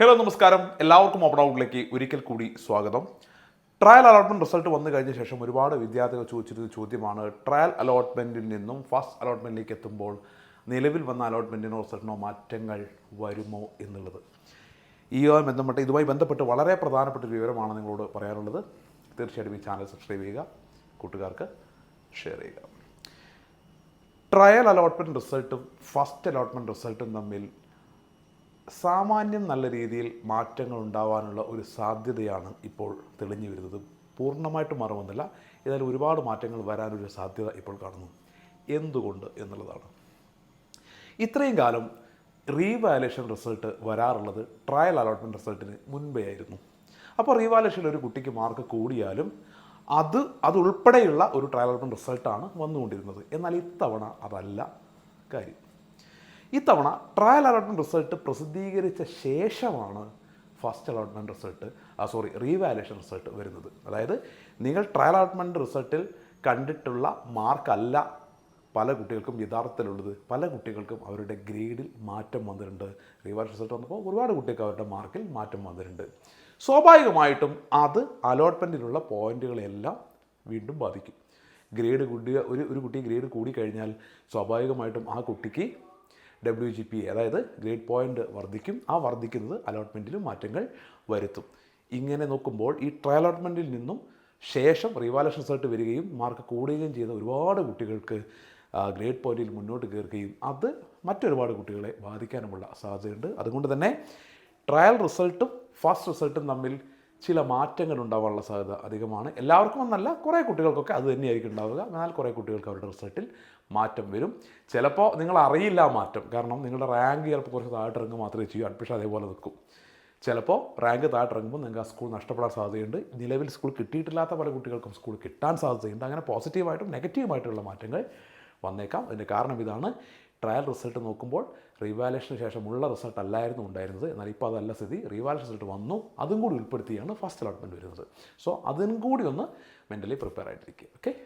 Hello നമസ്കാരം. എല്ലാവർക്കും open ഔട്ടിലേക്ക് ഒരിക്കൽ കൂടി സ്വാഗതം. ട്രയൽ അലോട്ട്മെന്റ് റിസൾട്ട് വന്നു കഴിഞ്ഞ ശേഷം ഒരുപാട് വിദ്യാർത്ഥികൾ ചോദിച്ചിരുന്ന ചോദ്യമാണ്. ട്രയൽ അലോട്ട്മെന്റിൽ നിന്നും ഫസ്റ്റ് അലോട്ട്മെന്റിലേക്ക് എത്തുമ്പോൾ നിലവിൽ വന്ന അലോട്ട്മെന്റിനോ റിസൾട്ടിനോ മാറ്റങ്ങൾ വരുമോ എന്നുള്ളത്. ഈ ബന്ധപ്പെട്ട് ഇതുമായി ബന്ധപ്പെട്ട് വളരെ പ്രധാനപ്പെട്ട ഒരു വിവരമാണ് നിങ്ങളോട് പറയാനുള്ളത്. തീർച്ചയായിട്ടും ഈ ചാനൽ സബ്സ്ക്രൈബ് ചെയ്യുക കൂട്ടുകാർക്ക് ഷെയർ ചെയ്യുക. ട്രയൽ അലോട്ട്മെന്റ് റിസൾട്ടും ഫസ്റ്റ് അലോട്ട്മെന്റ് റിസൾട്ടും തമ്മിൽ സാമാന്യം നല്ല രീതിയിൽ മാറ്റങ്ങൾ ഉണ്ടാവാനുള്ള ഒരു സാധ്യതയാണ് ഇപ്പോൾ തെളിഞ്ഞു വരുന്നത്. പൂർണമായിട്ട് മാറുമെന്നില്ല ഏതായാലും ഒരുപാട് മാറ്റങ്ങൾ വരാനൊരു സാധ്യത ഇപ്പോൾ കാണുന്നു. എന്തുകൊണ്ട് എന്നുള്ളതാണ്. ഇത്രയും കാലം റീവാലേഷൻ റിസൾട്ട് വരാറുള്ളത് ട്രയൽ അലോട്ട്മെന്റ് റിസൾട്ടിന് മുൻപേ ആയിരുന്നു. അപ്പോൾ റീവാലേഷൻ ഒരു കുട്ടിക്ക് മാർക്ക് കൂടിയാലും അത് അതുൾപ്പെടെയുള്ള ഒരു ട്രയൽ അലോട്ട്മെന്റ് റിസൾട്ടാണ് വന്നുകൊണ്ടിരുന്നത്. എന്നാൽ ഇത്തവണ അതല്ല കാര്യം. ഇത്തവണ ട്രയൽ അലോട്ട്മെന്റ് റിസൾട്ട് പ്രസിദ്ധീകരിച്ച ശേഷമാണ് first allotment result sorry revaluation result വരുന്നത്. അതായത് നിങ്ങൾ ട്രയൽ അലോട്ട്മെന്റ് റിസൾട്ടിൽ കണ്ടിട്ടുള്ള മാർക്കല്ല പല കുട്ടികൾക്കും യഥാർത്ഥത്തിലുള്ളത്. പല കുട്ടികൾക്കും അവരുടെ ഗ്രേഡിൽ മാറ്റം വന്നിട്ടുണ്ട്. റീവാലുവേഷൻ റിസൾട്ട് വന്നപ്പോൾ ഒരുപാട് കുട്ടികൾക്ക് അവരുടെ മാർക്കിൽ മാറ്റം വന്നിട്ടുണ്ട്. സ്വാഭാവികമായിട്ടും അത് അലോട്ട്മെന്റിലുള്ള പോയിന്റുകളെല്ലാം വീണ്ടും ബാധിക്കും. ഗ്രേഡ് കൂടിയ ഒരു ഒരു കുട്ടി ഗ്രേഡ് കൂടി കഴിഞ്ഞാൽ സ്വാഭാവികമായിട്ടും ആ കുട്ടിക്ക് ഡബ്ല്യു ജി പി അതായത് ഗ്രേഡ് പോയിന്റ് വർദ്ധിക്കും. ആ വർദ്ധിക്കുന്നത് അലോട്ട്മെന്റിലും മാറ്റങ്ങൾ വരുത്തും. ഇങ്ങനെ നോക്കുമ്പോൾ ഈ ട്രയൽ അലോട്ട്മെന്റിൽ നിന്നും ശേഷം റിവാലേഷൻ റിസൾട്ട് വരികയും മാർക്ക് കൂടുകയും ചെയ്ത ഒരുപാട് കുട്ടികൾക്ക് ഗ്രേഡ് പോയിന്റിൽ മുന്നോട്ട് കയറുകയും അത് മറ്റൊരുപാട് കുട്ടികളെ ബാധിക്കാനുമുള്ള സാധ്യതയുണ്ട്. അതുകൊണ്ട് തന്നെ ട്രയൽ റിസൾട്ടും ഫസ്റ്റ് റിസൾട്ടും തമ്മിൽ ചില മാറ്റങ്ങൾ ഉണ്ടാവാനുള്ള സാധ്യത അധികമാണ്. എല്ലാവർക്കും എന്നല്ല കുറേ കുട്ടികൾക്കൊക്കെ അത് തന്നെയായിരിക്കും ഉണ്ടാവുക. എന്നാൽ കുറേ കുട്ടികൾക്ക് അവരുടെ റിസൾട്ടിൽ മാറ്റം വരും. ചിലപ്പോൾ നിങ്ങൾ അറിയില്ല മാറ്റം. കാരണം നിങ്ങളുടെ റാങ്ക് ചിലപ്പോൾ കുറച്ച് താഴ്ത്തിറങ്ങുക മാത്രമേ ചെയ്യൂ. അഡ്മിഷൻ അതേപോലെ നിൽക്കും. ചിലപ്പോൾ റാങ്ക് താഴ്ത്തിറങ്ങുമ്പോൾ നിങ്ങൾക്ക് ആ സ്കൂൾ നഷ്ടപ്പെടാൻ സാധ്യതയുണ്ട്. നിലവിൽ സ്കൂൾ കിട്ടിയിട്ടില്ലാത്ത പല കുട്ടികൾക്കും സ്കൂൾ കിട്ടാൻ സാധ്യതയുണ്ട്. അങ്ങനെ പോസിറ്റീവായിട്ടും നെഗറ്റീവായിട്ടുള്ള മാറ്റങ്ങൾ വന്നേക്കാം. അതിന്റെ കാരണം ഇതാണ്. ട്രയൽ റിസൾട്ട് നോക്കുമ്പോൾ റീവാലേഷന് ശേഷമുള്ള റിസൾട്ട് അല്ലായിരുന്നു ഉണ്ടായിരുന്നത്. എന്നാൽ ഇപ്പോൾ അതല്ല സ്ഥിതി. റീവാലേഷൻ റിസൾട്ട് വന്നു. അതും കൂടി ഉൾപ്പെടുത്തിയാണ് ഫസ്റ്റ് അലോട്ട്മെന്റ് വരുന്നത്. സോ അതും കൂടി ഒന്ന് മെന്റലി പ്രിപ്പയർ ആയിട്ടിരിക്കുക. ഓക്കെ